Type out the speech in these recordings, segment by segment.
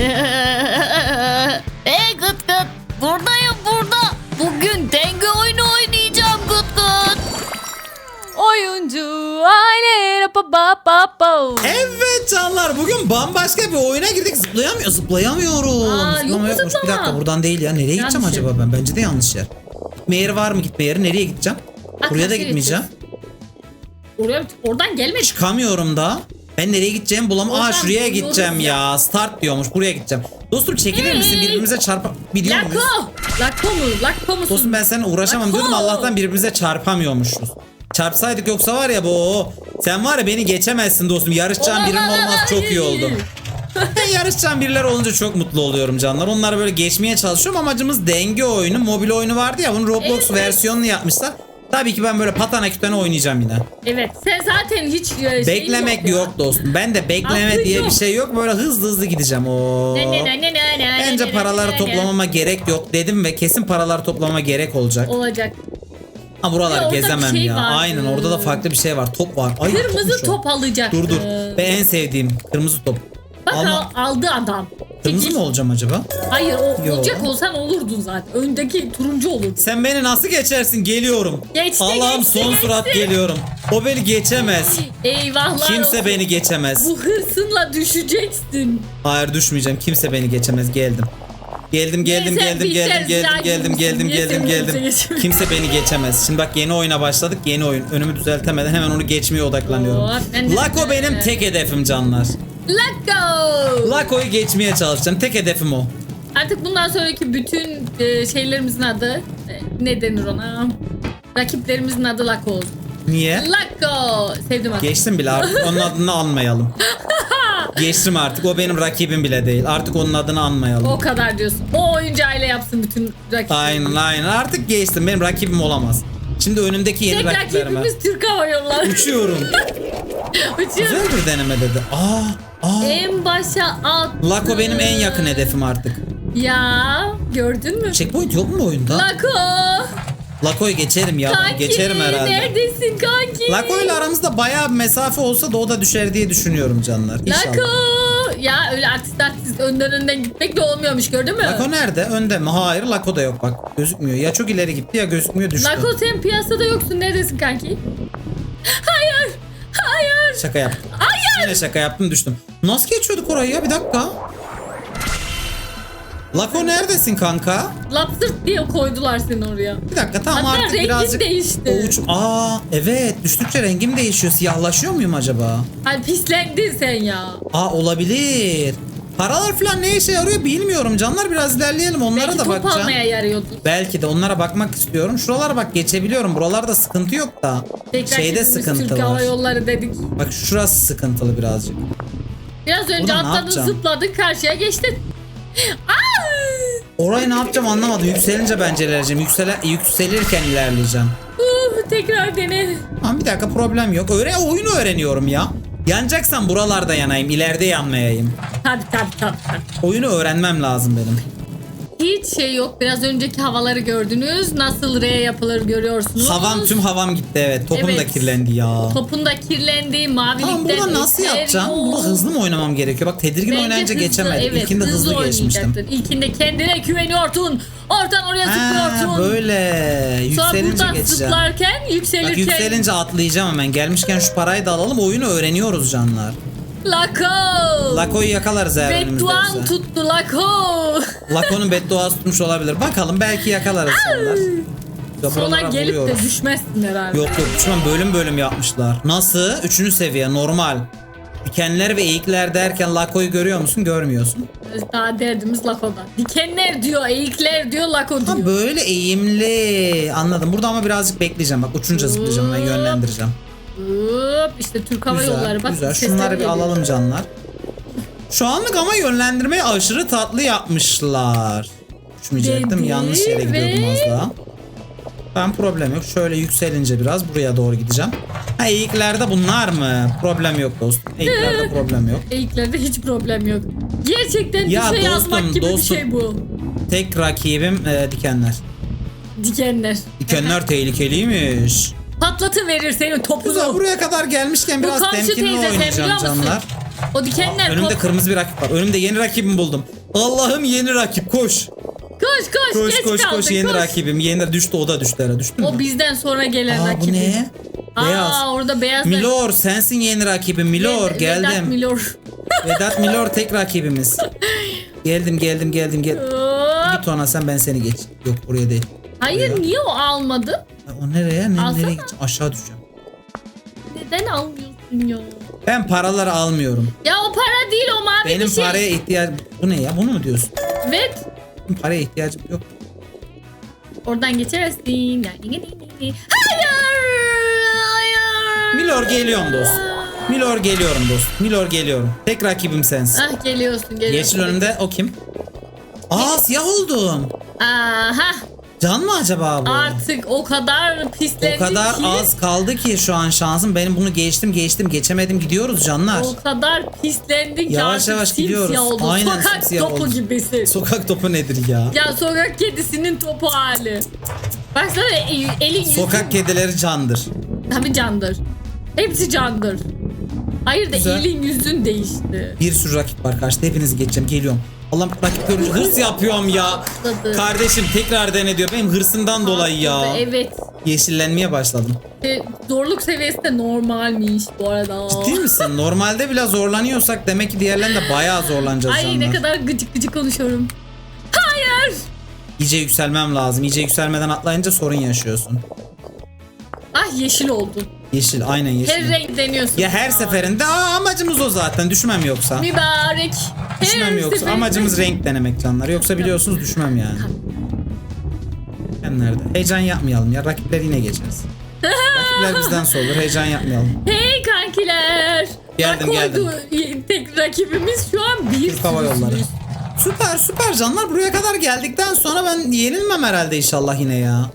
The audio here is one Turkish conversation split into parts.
Hey gıt gıt. Buradayım burada. Bugün denge oyunu oynayacağım gıt gıt. Oyuncu aile pa pa pa pa. Evet canlar bugün bambaşka bir oyuna girdik. Zıplayamıyor, zıplayamıyorum. Aa, yok Zıplama mu yokmuş. Bir zıplama? dakika buradan değil ya. Nereye gideceğim Yanlış yer. acaba ben? Bence de yanlış yer. Meğer var mı gitme yeri? Nereye gideceğim? Buraya da gitmeyeceğim. Oraya, oradan gelme. Çıkamıyorum da. Ben nereye gideceğimi bulamam. Aa Oradan şuraya buluyoruz gideceğim ya. ya. Start diyormuş. Buraya gideceğim. Dostum çekilir misin? Hey. Birbirimize çarpabiliyor muyuz? Lako. Lako mu? Lako musun? Dostum ben seninle uğraşamam Lako. diyordum Allah'tan birbirimize çarpamıyormuşuz. Çarpsaydık yoksa var ya bu. Sen var ya beni geçemezsin dostum. Yarışacağım birim olmaz çok iyi oldu. Ben yarışacağım birileri olunca çok mutlu oluyorum canlar. Onları böyle geçmeye çalışıyorum. Amacımız denge oyunu, mobil oyunu vardı ya. Bunun Roblox Evet. versiyonunu yapmışlar. Tabii ki ben böyle patana kütene oynayacağım yine. Evet sen zaten hiç e, şeyin Beklemek yok dostum. Ben de bekleme Aklın diye yok. bir şey yok. Böyle hızlı hızlı gideceğim. Oo. Ne, ne, ne, ne, ne, ne, Bence ne, paraları ne, ne, toplamama gerek yok dedim ve kesin paraları toplamama gerek olacak. Olacak. Ha Ya buraları orada bir gezemem şey ya. vardı. Aynen orada da farklı bir şey var. Top var. Ay, topmuş Kırmızı o. top alacak. Dur dur. Ve en sevdiğim kırmızı top. Bak Alma. al- aldı adam. Kırmızı mı olacağım acaba? Hayır o Yo. olacak olsan olurdun zaten. Öndeki turuncu olurdu. Sen beni nasıl geçersin? Geliyorum. Geçti, Allah'ım geçti, son geçti. surat geliyorum. O beni geçemez. Eyvahlar Kimse olsun. beni geçemez. Bu hırsınla düşeceksin. Hayır düşmeyeceğim. Kimse beni geçemez. Geldim. Geldim geldim Neyse, geldim geldim geldim geldim geldim geldim geldim. kimse beni geçemez. Şimdi bak yeni oyuna başladık. Yeni oyun. Önümü düzeltemeden hemen onu geçmeye odaklanıyorum. Oo, ben de- Lako benim tek hedefim canlar. Go. Lako'yu geçmeye çalışacağım. Tek hedefim o. Artık bundan sonraki bütün e, şeylerimizin adı e, ne denir ona? Rakiplerimizin adı Lako olsun. Niye? Lako. Sevdim adı. Geçtim bile artık onun adını anmayalım. Geçtim artık o benim rakibim bile değil. Artık onun adını anmayalım. O kadar diyorsun. O oyuncu aile yapsın bütün rakiplerimizi. Aynen aynen artık geçtim benim rakibim olamaz. Şimdi önümdeki yeni Tek rakiplerime. rakibimiz Türk Hava Yolları. Uçuyorum. Uçuyor. Güzel bir deneme dedi. Aa, aa. En başa at. Lako benim en yakın hedefim artık. Ya gördün mü? Checkpoint yok mu oyunda? Lako. Lako'yu geçerim ya. Kanki geçerim herhalde. neredesin kanki? Lako ile aramızda bayağı bir mesafe olsa da o da düşer diye düşünüyorum canlar. İnşallah. Lako. Ya öyle artist artist önden önden gitmek de olmuyormuş gördün mü? Lako nerede? Önde mi? Hayır Lako da yok bak. Gözükmüyor. Ya çok ileri gitti ya gözükmüyor düştü. Lako sen piyasada yoksun neredesin kanki? Hayır. Hayır. Şaka yaptım. Yine şaka yaptım düştüm. Nasıl geçiyorduk orayı ya bir dakika. Lako neredesin kanka? Lapsırt diye koydular seni oraya. Bir dakika tamam Hatta artık rengin birazcık değişti. o. Aa evet düştükçe rengim değişiyor. Siyahlaşıyor muyum acaba? Ay pislendin sen ya. Aa olabilir. Paralar falan ne işe yarıyor bilmiyorum. Canlar biraz ilerleyelim onlara Belki da top bakacağım. almaya yarıyordur. Belki de onlara bakmak istiyorum. Şuralara bak geçebiliyorum. Buralarda sıkıntı yok da. Tekrar Şeyde sıkıntı Türk Hava var. Yolları dedik. Bak şurası sıkıntılı birazcık. Biraz önce Burada ne atladın yapacağım? zıpladın karşıya geçtin. Aa! Orayı ne yapacağım anlamadım. Yükselince bence ilerleyeceğim. Yüksele, yükselirken ilerleyeceğim. Uh, tekrar dene. Ama bir dakika problem yok. Öğre oyunu öğreniyorum ya. Yanacaksam buralarda yanayım. ileride yanmayayım. Tabii tabii tabii. tabii. Oyunu öğrenmem lazım benim. Hiç şey yok. Biraz önceki havaları gördünüz. Nasıl R yapılır görüyorsunuz. Havam tüm havam gitti evet. Topum da Evet. kirlendi ya. Topun da kirlendi. Mavilikten Tamam burada nasıl eser yapacağım? yok. Burada hızlı mı oynamam gerekiyor? Bak tedirgin Bence oynayınca hızlı, geçemedim. Evet, İlkinde hızlı, geçmiştim. oynayacaktın. İlkinde kendine güveniyorsun. Oradan oraya Ha, zıplıyorsun. böyle. Sonra Yükselince buradan geçeceğim. zıplarken Bak yükselirken. yükselince atlayacağım hemen. Gelmişken şu parayı da alalım. Oyunu öğreniyoruz canlar. Lako. Lako'yu yakalarız eğer Bedduan önümüzdeyse. tuttu Lako. Lako'nun bedduası tutmuş olabilir. Bakalım belki yakalarız canlar. Ya Sola buralara gelip vuruyoruz. de düşmezsin herhalde. Yok yok şu an bölüm bölüm yapmışlar. Nasıl? Üçüncü seviye normal. Dikenler ve eğikler derken Lako'yu görüyor musun? Görmüyorsun. Daha derdimiz Lako'da. Dikenler diyor, eğikler diyor, Lako diyor. Ha böyle eğimli. Anladım. Burada ama birazcık bekleyeceğim. Bak uçunca zıplayacağım ben yönlendireceğim. Hop, işte Türk Hava Güzel, Yolları bak. güzel. Şunları bir geliyor. alalım canlar. Şu anlık ama yönlendirmeyi aşırı tatlı yapmışlar. Uçmayacaktım. Dedi Yanlış yere gidiyordum ve- az daha. Ben problem yok. Şöyle yükselince biraz buraya doğru gideceğim. Ha eğiklerde bunlar mı? Problem yok dostum. Eğiklerde problem yok. Eğiklerde hiç problem yok. Gerçekten Ya düşe dostum, yazmak gibi dostum. bir şey bu. Tek rakibim e, dikenler. Dikenler. Dikenler tehlikeliymiş. Patlatı verir senin topunu. Güzel buraya kadar gelmişken biraz komşu temkinli teyze, oynayacağım biliyor musun? canlar. O dikenler Önümde kop- kırmızı bir rakip var. Önümde yeni rakibimi buldum. Allah'ım yeni rakip koş. Koş koş, Koş geç koş kaldın, koş yeni koş. rakibim. Yeni düştü o da düştü. herhalde. Düştü mü? O bizden sonra gelen Aa, bu ne? Beyaz. Aa orada beyaz. Milor sensin yeni rakibim. Milor Vedat geldim. Milor. Vedat Milor tek rakibimiz. Geldim geldim geldim gel. Hop. Git ona sen ben seni geç. Yok buraya değil. Hayır Buraya. niye o almadı? Ha, O nereye? Ne, Alsana. nereye gideceğim? Aşağı düşeceğim. Neden almıyorsun ya? Ben paraları almıyorum. Ya o para değil o mavi Benim bir şey. paraya ihtiyacım... Bu ne ya? Bunu mu diyorsun? Evet. Benim paraya ihtiyacım yok. Oradan geçersin. Hayır. Hayır. Milor geliyorum dost. Milor geliyorum dost. Milor geliyorum. Tek rakibim sensin. Ah geliyorsun geliyorsun. Yeşil önümde o kim? Aa siyah oldum. Aha. Can mı acaba bu? Artık o kadar pislendik O kadar ki. az kaldı ki şu an şansım. Benim bunu geçtim geçtim geçemedim gidiyoruz canlar. O kadar pislendik ki Yavaş artık yavaş gidiyoruz. oldun. Aynen Sokak topu olduk. gibisin. Sokak topu nedir ya? ya sokak kedisinin topu hali. Baksana e- elin yüzün. Sokak kedileri candır. Tabii candır. Hepsi candır. Hayır da Güzel. elin yüzün değişti. Bir sürü rakip var karşıda hepinizi geçeceğim geliyorum. Allah'ım rakip görünce hırs yapıyorum ya. Atladı. Kardeşim tekrar dene diyor. Benim hırsından dolayı ya. Evet. Yeşillenmeye başladım. E, zorluk seviyesi de normalmiş bu arada. Ciddi misin? Normalde bile zorlanıyorsak demek ki diğerlerinde bayağı zorlanacağız Ay canlar. ne kadar gıcık gıcık konuşuyorum. Hayır. İyice yükselmem lazım. İyice yükselmeden atlayınca sorun yaşıyorsun. Ah yeşil oldun. Yeşil aynen yeşil. Her renk deniyorsun. Ya her seferinde aa, amacımız o zaten düşmem yoksa. Mübarek. Düşmem Her yoksa seferinde- amacımız renk denemek canlar. Yoksa biliyorsunuz düşmem yani. Ben nerede? Heyecan yapmayalım ya rakipler yine geçeriz. Rakipler bizden sorulur heyecan yapmayalım. Hey kankiler. Geldim, Bak geldim. oydu, Tek rakibimiz şu an bir Türk Hava Yolları. Süper süper canlar buraya kadar geldikten sonra ben yenilmem herhalde inşallah yine ya.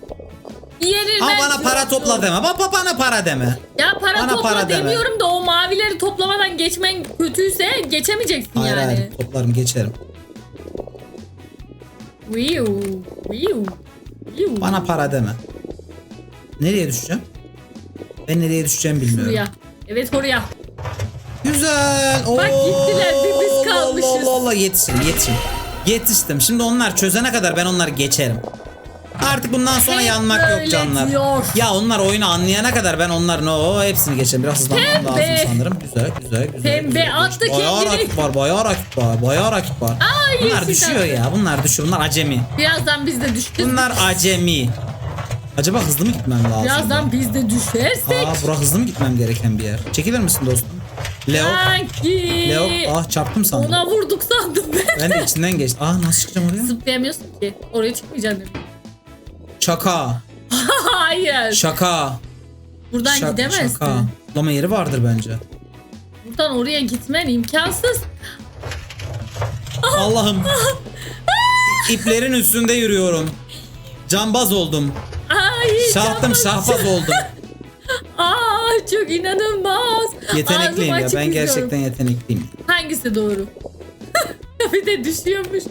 Yenilmez Ama bana para topla deme. Baba bana para deme. Ya para Bana topla para deme. demiyorum da o mavileri toplamadan geçmen kötüyse geçemeyeceksin Hayır yani. hayır toplarım geçerim. Wiu, wiu, wiu. Bana para deme. Nereye düşeceğim? Ben nereye düşeceğimi bilmiyorum. Buraya. Evet oraya. Güzel. Bak gittiler, bir biz Allah kalmışız. Allah Allah yetiştim yetiştim. Yetiştim. Şimdi onlar çözene kadar ben onları geçerim. Artık bundan sonra Hep yanmak yok canlar. diyor. Ya onlar oyunu anlayana kadar ben onların o hepsini geçerim. Biraz hızlanmam Pembe. lazım sanırım. Güzel güzel güzel. Pembe güzel. attı bayağı kendini. rakip var bayağı rakip var bayağı rakip var. Aa, bunlar yeşil düşüyor attı. ya bunlar düşüyor bunlar acemi. Birazdan biz de düşeceğiz. Bunlar acemi. Acaba hızlı mı gitmem lazım? Birazdan biz de düşersek. Aa bura hızlı mı gitmem gereken bir yer? Çekilir misin dostum? Leo. Sanki. Leo. Ah çarptım sandım. Ona vurduk sandım ben. Ben de içinden geçtim. Aa nasıl çıkacağım oraya? Zıplayamıyorsun ki. Oraya çıkmayacaksın. dedim. Şaka. Hayır. Şaka. Buradan Şaka. gidemezsin. Şaka. Lama yeri vardır bence. Buradan oraya gitmen imkansız. Allah'ım. İplerin üstünde yürüyorum. Cambaz oldum. Ay. Şahtım canım. şahbaz oldum. Aa çok inanılmaz. Yetenekliyim Ağzım ya. açık Ben izliyorum. gerçekten yetenekliyim. Hangisi doğru? bir de düşüyormuş.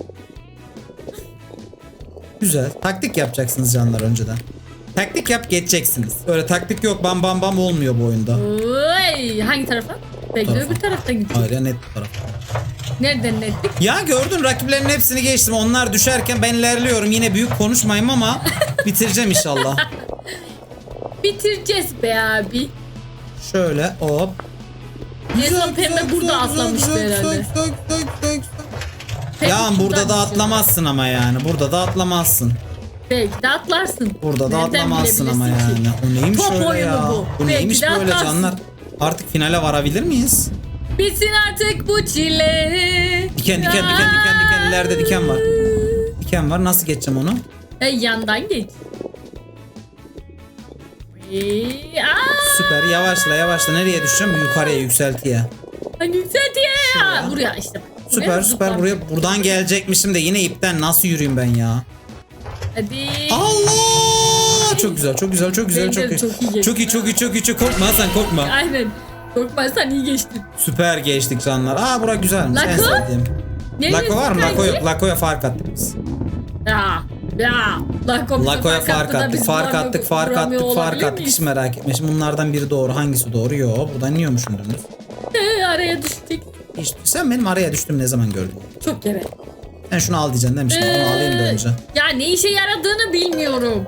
Güzel. Taktik yapacaksınız canlar önceden. Taktik yap geçeceksiniz. Öyle taktik yok bam bam bam olmuyor bu oyunda. Oy, hangi tarafa? Belki tarafa. öbür taraftan gidiyor. Hayır ya net bu. Nereden nettik? Ya gördün rakiplerin hepsini geçtim. Onlar düşerken ben ilerliyorum. Yine büyük konuşmayayım ama bitireceğim inşallah. Bitireceğiz be abi. Şöyle hop. En son pembe burada atlamıştı herhalde. Ya burada da düşüyor. atlamazsın ama yani. Burada da atlamazsın. Belki de atlarsın. Burada da Nereden atlamazsın ama ki? yani. Bu neymiş Top öyle ya? bu. Bu Belki neymiş böyle atlarsın. canlar? Artık finale varabilir miyiz? Bitsin artık bu çile. Diken, diken, diken, diken, diken. İleride diken var. Diken var. Nasıl geçeceğim onu? E, yandan geç. Aa, Süper. Yavaşla yavaşla. Nereye düşeceğim? Yukarıya yükseltiye. hani yükseltiye ya. Buraya işte. Süper süper. Buraya buradan gelecekmişim de yine ipten nasıl yürüyeyim ben ya? Hadi. Allah! Çok güzel, çok güzel, çok güzel, çok iyi. çok iyi. Çok iyi, çok iyi, çok iyi, çok korkma Hasan korkma. Aynen. Korkmazsan iyi geçtin. Süper geçtik canlar. Aa bura güzelmiş. En Lako? sevdiğim. Neresi Lako var mı? Lako yok. Lako'ya fark attık biz. Ya. Ya. Lako Lako'ya fark attık, fark attık, fark attık, fark attık. Hiç merak etme. Şimdi bunlardan biri doğru. Hangisi doğru? Yo, buradan iniyormuşum dümdüz. Araya düşecek. Hiç, sen benim araya düştüm ne zaman gördün? Çok kere. Ben şunu al diyeceksin demiştim. Onu alayım da Ee, önce. Ya ne işe yaradığını bilmiyorum.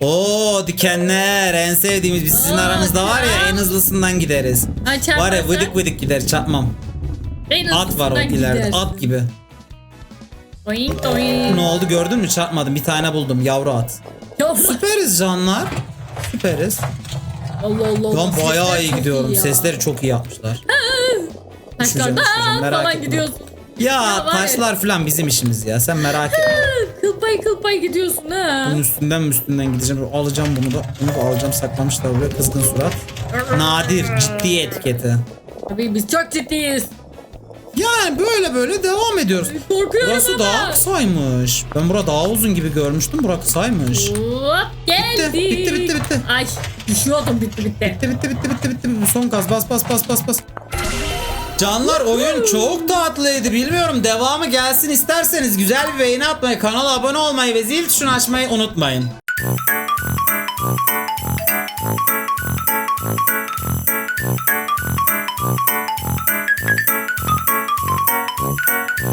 Oo dikenler en sevdiğimiz biz sizin Aa, aranızda var ya en hızlısından gideriz. Ha, çarparsa Var ya vıdık vıdık gider çarpmam. en At var o ileride gidersin. at gibi. Doink doink. Ne oldu gördün mü çarpmadım bir tane buldum yavru at. Ya, Süperiz canlar. Süperiz. Allah Allah. Allah, bayağı iyi gidiyorum. ya. Sesleri çok iyi yapmışlar. Taşlardan düşeceğim, merak falan etme. gidiyorsun. Ya, Ya taşlar falan bizim işimiz ya. Sen merak etme. Kıl payı kıl payı gidiyorsun ha. Bunun üstünden üstünden gideceğim. Alacağım bunu da. Bunu da alacağım. Saklamışlar buraya. Kızgın surat. Nadir. Ciddi etiketi. Tabii biz çok ciddiyiz. Yani böyle böyle devam ediyoruz. Korkuyorum Burası ama. daha kısaymış. Ben bura daha uzun gibi görmüştüm. Bura kısaymış. Hop geldik. bitti, bitti, bitti. Ay düşüyordum bitti bitti. Bitti bitti bitti bitti bitti. Son gaz bas bas bas bas bas. Canlar oyun çok tatlıydı. Bilmiyorum devamı gelsin isterseniz güzel bir beğeni atmayı, kanala abone olmayı ve zil tuşunu açmayı unutmayın.